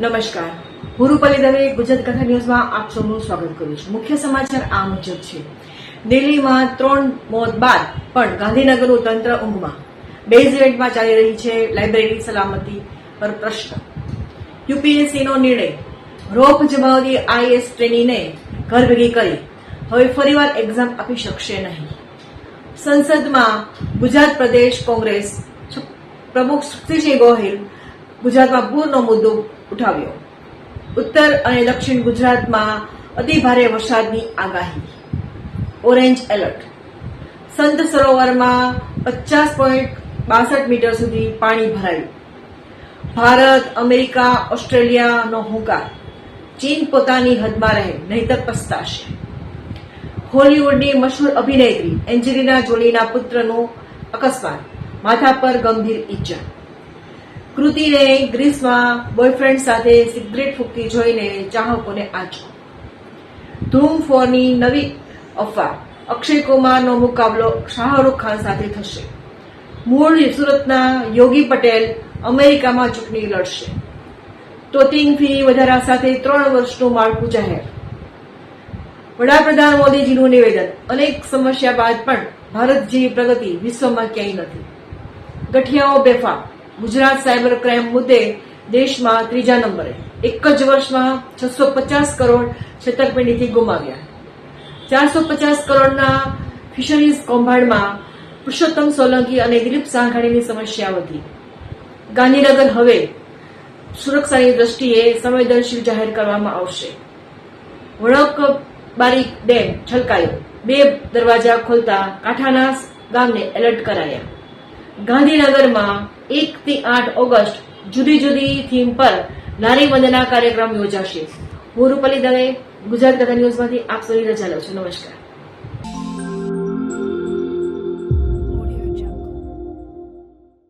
નમસ્કાર. ગુરુપલી દવે, ગુજરાત કથા ન્યૂઝમાં આપ સૌનું સ્વાગત કરું છું. મુખ્ય સમાચાર આ મુજબ છે. દિલ્હીમાં ત્રણ મોત બાદ પણ ગાંધીનગરનું તંત્ર ઊંઘમાં. બેઝમેન્ટમાં ચાલી રહી છે લાઇબ્રેરી સલામતી પર પ્રશ્ન. યુપીએસસીનો નિર્ણય. રોપ જમાવતી આઈએસ ટ્રેનીને ઘર ભેગી કરી. હવે ફરીવાર એક્ઝામ આપી શકશે નહીં. સંસદમાં ગુજરાત પ્રદેશ કોંગ્રેસ પ્રમુખ શક્તિસિંહ ગોહિલ ગુજરાતમાં પૂરનો મુદ્દો ઉઠાવ્યો. ઉત્તર અને દક્ષિણ ગુજરાતમાં અતિભારે વરસાદની આગાહી. Orange alert. સંત સરોવરમાં પચાસ પોઈન્ટ બાસઠ મીટર સુધી પાણી ભરાયું. ભારત, અમેરિકા, ઓસ્ટ્રેલિયાનો હુંકાર. ચીન પોતાની હદમાં રહે, નહીતર પસ્તાશે. હોલીવુડની મશહૂર અભિનેત્રી એન્જેલિના જોલીના પુત્રનું અકસ્માત. માથા પર ગંભીર ઈજા કૃતિને ગ્રીસમાં બોયફ્રેન્ડ સાથે સિગરેટ ફૂંકતી જોઈને ચાહકોને આંચકો ધૂમ ફોરની નવી અફવા. અક્ષય કુમારનો મુકાબલો શાહરૂખ ખાન સાથે થશે. મૂળ સુરતના યોગી પટેલ અમેરિકામાં ચૂંટણી લડશે. ટોટિંગ ફી વધારા સાથે ત્રણ વર્ષનું માળખું જાહેર. વડાપ્રધાન મોદીજીનું નિવેદન. અનેક સમસ્યા બાદ પણ ભારત જેવી પ્રગતિ વિશ્વમાં ક્યાંય નથી. ગઠિયાઓ બેફામ. ગુજરાત સાયબર ક્રાઇમ મુદ્દે દેશમાં ત્રીજા નંબરે એક જ વર્ષમાં છસો પચાસ કરોડ છેતરપિંડીથી ગુમાવ્યા. ચારસો પચાસ કરોડના ફિશરીઝ કૌભાંડમાં પુરુષોત્તમ સોલંકી અને દિલીપ સાંઘાણીની સમસ્યા વધી. ગાંધીનગર હવે સુરક્ષાની દ્રષ્ટિએ સંવેદનશીલ જાહેર કરવામાં આવશે. વળક બારી ડેમ છલકાયો. બે દરવાજા ખોલતા કાંઠાના ગામને એલર્ટ કરાયા. ગાંધીનગરમાં એક થી આઠ ઓગસ્ટ જુદી જુદી થીમ પર નારી વંદના કાર્યક્રમ યોજાશે. હું રૂપલી દવે, ગુજરાત કથા ન્યૂઝમાંથી આપ સૌની રજા લઉં છું. નમસ્કાર.